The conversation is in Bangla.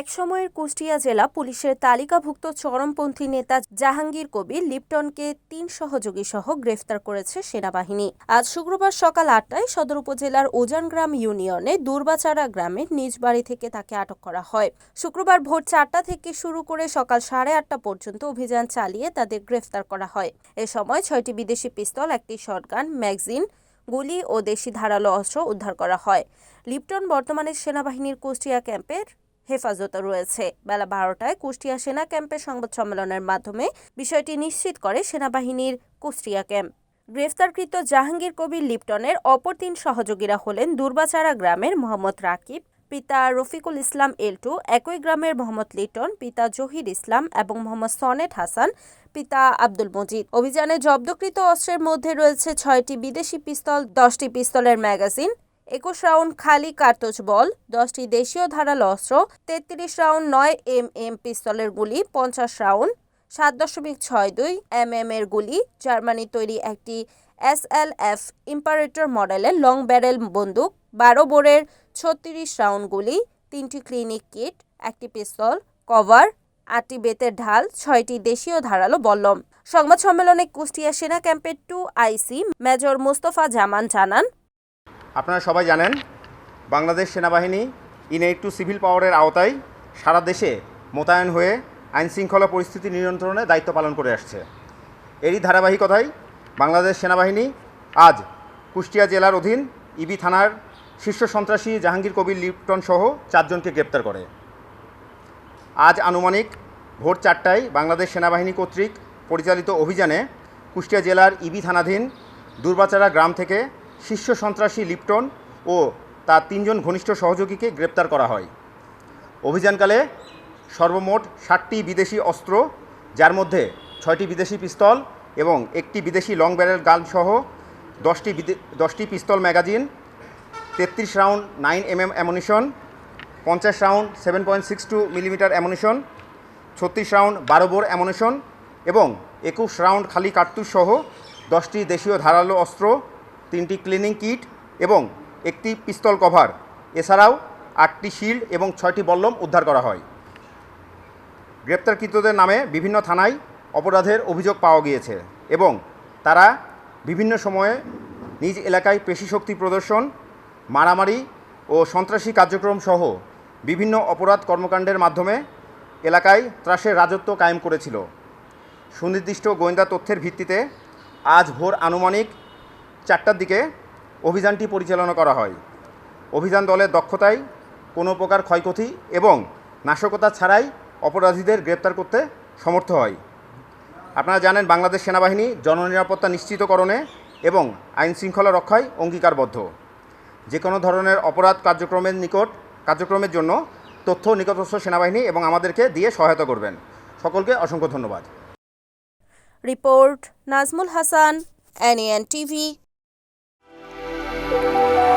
একসময়ের কুষ্টিয়া জেলা পুলিশের তালিকাভুক্ত চরমপন্থী নেতা জাহাঙ্গীর কবির লিপটনকে তিন সহযোগী সহ গ্রেফতার করেছে সেনাবাহিনী। আজ শুক্রবার সকাল আটটায় সদর উপজেলার ওজানগ্রাম ইউনিয়নে দুর্বাচারা গ্রামে নিজ বাড়ি থেকে তাকে আটক করা হয়। শুক্রবার ভোর চারটা থেকে শুরু করে সকাল সাড়ে আটটা পর্যন্ত অভিযান চালিয়ে তাদের গ্রেফতার করা হয়। এ সময় ছয়টি বিদেশি পিস্তল, একটি শটগান, ম্যাগজিন, গুলি ও দেশি ধারালো অস্ত্র উদ্ধার করা হয়। লিপটন বর্তমানে সেনাবাহিনীর কুষ্টিয়া ক্যাম্পের হেফাজতে রয়েছে। বেলা বারোটায় কুষ্টিয়া সেনা ক্যাম্পের সংবাদ সম্মেলনের মাধ্যমে বিষয়টি নিশ্চিত করে সেনাবাহিনীর কুষ্টিয়া ক্যাম্প। গ্রেফতারকৃত জাহাঙ্গীর কবির লিপটনের অপর তিন সহযোগীরা হলেন দুর্বাচারা গ্রামের মোহাম্মদ রাকিব, পিতা রফিকুল ইসলাম এলটু, একই গ্রামের মোহাম্মদ লিটন, পিতা জহির ইসলাম এবং মোহাম্মদ সনেট হাসান, পিতা আব্দুল মজিদ। অভিযানে জব্দকৃত অস্ত্রের মধ্যে রয়েছে ছয়টি বিদেশি পিস্তল, দশটি পিস্তলের ম্যাগাজিন একুশ রাউন্ড খালি কার্তুজ বল, দশটি দেশীয় ধারালো অস্ত্র, তেত্রিশ রাউন্ড নয় এম এম পিস্তলের গুলি, পঞ্চাশ রাউন্ড সাত দশমিক ছয় দুই এম এম এর গুলি। জার্মানি তৈরি একটি এস এল এফ ইম্পারেটর মডেলের লং ব্যারেল বন্দুক, বারো বোরের ছত্রিশ রাউন্ড গুলি, তিনটি ক্লিনিক কিট, একটি পিস্তল, কভার, আটটি বেতের ঢাল, ছয়টি দেশীয় ধারালো বল্লম। সংবাদ সম্মেলনে কুষ্টিয়া সেনা ক্যাম্পের টু আইসি মেজর মোস্তফা জামান জানান আপনারা সবাই জানেন, বাংলাদেশ সেনাবাহিনী ইন টু সিভিল পাওয়ারের আওতায় সারা দেশে মোতায়েন হয়ে আইন শৃঙ্খলা পরিস্থিতি নিয়ন্ত্রণে দায়িত্ব পালন করে আসছে। এরই ধারাবাহিকতায় বাংলাদেশ সেনাবাহিনী আজ কুষ্টিয়া জেলার অধীন ইবি থানার শীর্ষ সন্ত্রাসী জাহাঙ্গীর কবির লিপ্টন সহ চারজনকে গ্রেপ্তার করে। আজ আনুমানিক ভোর চারটায় বাংলাদেশ সেনাবাহিনী কর্তৃক পরিচালিত অভিযানে কুষ্টিয়া জেলার ইবি থানাধীন দুর্বাচারা গ্রাম থেকে শীর্ষ সন্ত্রাসী লিপ্টন ও তার তিনজন ঘনিষ্ঠ সহযোগীকে গ্রেপ্তার করা হয়। অভিযানকালে সর্বমোট ষাটটি বিদেশি অস্ত্র, যার মধ্যে ছয়টি বিদেশি পিস্তল এবং একটি বিদেশি লং ব্যারেল গান সহ দশটি দশটি পিস্তল ম্যাগাজিন, তেত্রিশ round nine M M ammunition, পঞ্চাশ round seven point six two millimetre ammunition, ছত্রিশ রাউন্ড বারো বোর অ্যামুনিশন এবং একুশ রাউন্ড খালি কার্তুজ সহ দশটি দেশীয় ধারালো অস্ত্র তিনটি ক্লিনিং কিট এবং একটি পিস্তল কভার। এছাড়াও আটটি শিল্ড এবং ছয়টি বল্লম উদ্ধার করা হয়। গ্রেপ্তারকৃতদের নামে বিভিন্ন থানায় অপরাধের অভিযোগ পাওয়া গিয়েছে এবং তারা বিভিন্ন সময়ে নিজ এলাকায় পেশিশক্তি প্রদর্শন, মারামারি ও সন্ত্রাসী কার্যক্রম সহ বিভিন্ন অপরাধ কর্মকাণ্ডের মাধ্যমে এলাকায় ত্রাসের রাজত্ব কায়েম করেছিল। সুনির্দিষ্ট গোয়েন্দা তথ্যের ভিত্তিতে আজ ভোর আনুমানিক চারটার দিকে অভিযানটি পরিচালনা করা হয়। অভিযান দলের দক্ষতায় কোনো প্রকার ক্ষয়ক্ষতি এবং নাশকতা ছাড়াই অপরাধীদের গ্রেপ্তার করতে সমর্থ হয়। আপনারা জানেন, বাংলাদেশ সেনাবাহিনী জননিরাপত্তা নিশ্চিতকরণে এবং আইন শৃঙ্খলা রক্ষায় অঙ্গীকারবদ্ধ। যে কোনো ধরনের অপরাধ কার্যক্রমের নিকট, কার্যক্রমের জন্য তথ্য নিকটস্থ সেনাবাহিনী এবং আমাদেরকে দিয়ে সহায়তা করবেন। সকলকে অসংখ্য ধন্যবাদ। Report Nazmul Hasan NN TV thank you.